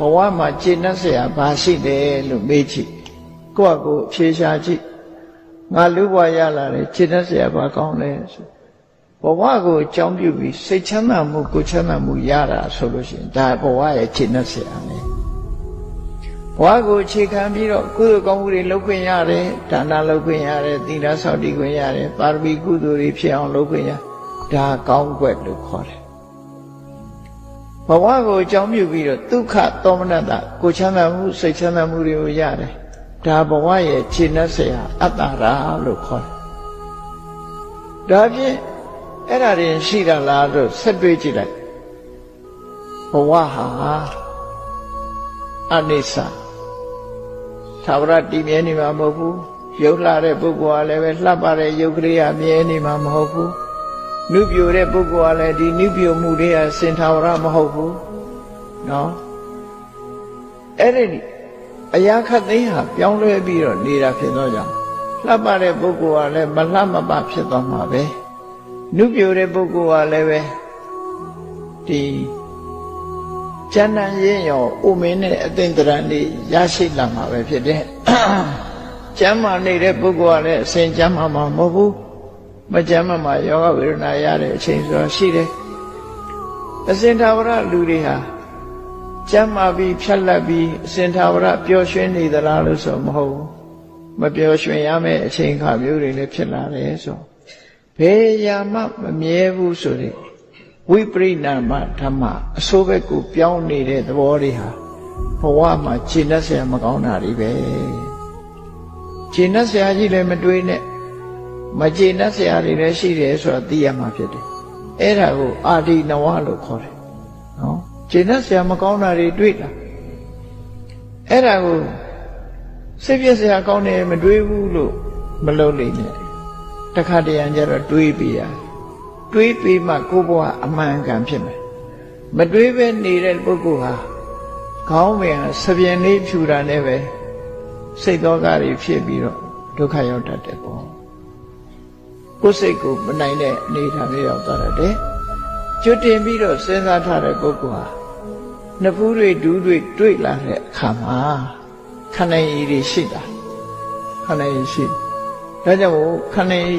ဘဝမှာကျင့်တတ်เสียဘာရှိတယ်လို့မေးကြည့်ကိုယ့်အကိုဖြေရှားကြည့်ငါလူဘဝရလာတယ်ကျင့်တတ်เสียဘာကောင်းလဲဆိုဘဝကိုအကြောင်းပြုပြီးစိတ်ချမ်းသာမှုကိုယ်ချမ်းသာမှုရတာဆိုလို့ရှိရင်ဒါဘဝရဲ့ကျင့်တတ်เสียပဲဘဝကိုအခြေခံပြီးတော့ကုသိုလ်ကောင်းမှုတွေလုပ်ခွင့်ရတယ်ဒါနလုပ်ခွင့်ရတယ်သီလဆောက်တည်ခွင့်ရတယ်ပါရမီကုသိုလ်တွေဖြစ်အောင်လုပ်ခွင့်ရဒါကောင်းကွက်လို့ခေါ်တယ် ဘဝကိုအကြောင်းပြုပြီးတော့ဒုက္ခသောမနတကိုချမ်းသာမှုစိတ်ချမ်းသာမှုတွေကိုရတယ်ဒါဘဝရဲ့ခြေနှက်ဆရာအတ္တရာလို့ခေါ်တယ်ဒါဖြင့်အဲ့ဒါတွေရှိတာလားလို့ဆက်တွေးကြည့်လိုက်ဘဝဟာအနိစ္စသာဝရတည်မြဲနေမှာမဟုတ်ဘူးရုပ်လှတဲ့ပုဂ္ဂိုလ်ကလည်းပဲလှပတဲ့ယုတ်ကလေးကမြဲနေမှာမဟုတ်ဘူး နုပြိုတဲ့ပုဂ္ဂိုလ်ကလည်းဒီနုပြိုမှုတွေကစင်ထာဝရမဟုတ်ဘူးနော်အဲ့ဒီအရာခတ်သိမ်းဟာပြောင်းလဲပြီးတော့နေတာဖြစ်သောကြောင့်လှပတဲ့ပုဂ္ဂိုလ်ကလည်းမလှမပဖြစ်သွားမှာပဲနုပြိုတဲ့ပုဂ္ဂိုလ်ကလည်းပဲဒီကျမ်းတန်ရင်ရောဥမင်းနဲ့အသင်္တရံတွေရရှိလာမှာပဲဖြစ်တဲ့ကျမ်းမာနေတဲ့ပုဂ္ဂိုလ်ကလည်းအစဉ်ကျမ်းမာမှာမဟုတ်ဘူး မကြမ်းမမှာယောဂဝေဒနာရတဲ့အချိန်ဆိုတော့ရှိတယ်အစင်သာဝရလူတွေဟာကြမ်းမာပြီးဖြတ်လက်ပြီးအစင်သာဝရပျော်ရွှင်နေသလားလို့ဆိုမဟုတ်ဘူးမပျော်ရွှင်ရမယ့်အချိန်ခါမျိုးတွေလည်းဖြစ်လာတယ်ဆိုဘယ်ရာမှမမြဲဘူးဆိုတဲ့ဝိပရိနာမဓမ္မအစိုးဘက်ကိုပြောင်းနေတဲ့သဘောတွေဟာဘဝမှာခြေနဲ့ဆရာမကောင်းတာတွေပဲခြေနဲ့ဆရာကြီးလည်းမတွေးနဲ့ မကျေနပ်စရာတွေလည်းရှိတယ်ဆိုတာသိရမှာဖြစ်တယ်။အဲ့ဒါကိုအာဒီနဝလို့ခေါ်တယ်။နော်။ကျေနပ်စရာမကောင်းတာတွေတွေ့လာ။အဲ့ဒါကိုစိတ်ပြည့်စရာကောင်းတယ်မတွေးဘူးလို့မလုပ်လိမ့်နဲ့။တခါတရံကျတော့တွေးပြီးရ။တွေးပြီးမှကိုယ့်ဘဝအမှန်ကန်ဖြစ်မယ်။မတွေးပဲနေတဲ့ပုဂ္ဂိုလ်ဟာခေါင်းပင်ဆပြင်းလေးဖြူတာနဲ့ပဲစိတ်သောကတွေဖြစ်ပြီးတော့ဒုက္ခရောက်တတ်တယ်ပေါ့။ ကိုယ်စိတ်ကိုမနိုင်တဲ့အနေအထားမျိုးရောက်သွားတယ်။ကျွတ်တင်ပြီးတော့စဉ်းစားထားတဲ့ပုဂ္ဂိုလ်ဟာနှစ်ဖူးတွေဒူးတွေတွေ့လာတဲ့အခါမှာခန္ဓာရည်တွေရှိတာခန္ဓာရည်ရှိဒါကြောင့်မို့ခန္ဓာရည်